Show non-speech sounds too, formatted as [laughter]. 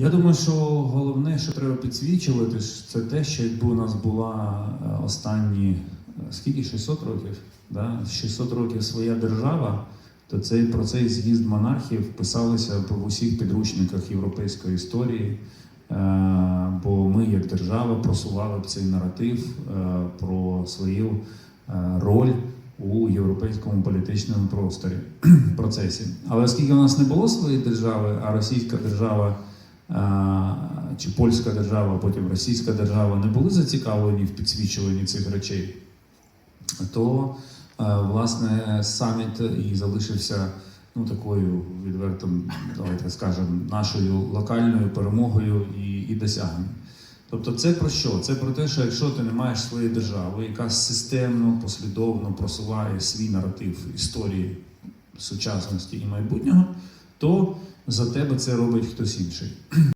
Я думаю, що головне, що треба підсвічувати, це те, що якби у нас була е, останні е, скільки 600 років, да? 600 років своя держава, то цей про цей з'їзд монархів писалося в усіх підручниках європейської історії. Е, Бо ми, як держава, просували б цей наратив про свою роль у європейському політичному просторі [clears throat] процесі. Але оскільки у нас не було своєї держави, а російська держава чи польська держава, потім російська держава не були зацікавлені в підсвічуванні цих речей, то власне саміт і залишився ну такою відверто, давайте скажемо, нашою локальною перемогою і, і досягненням. Тобто, це про що? Це про те, що якщо ти не маєш своєї держави, яка системно, послідовно просуває свій наратив історії сучасності і майбутнього, то за тебе це робить хтось інший.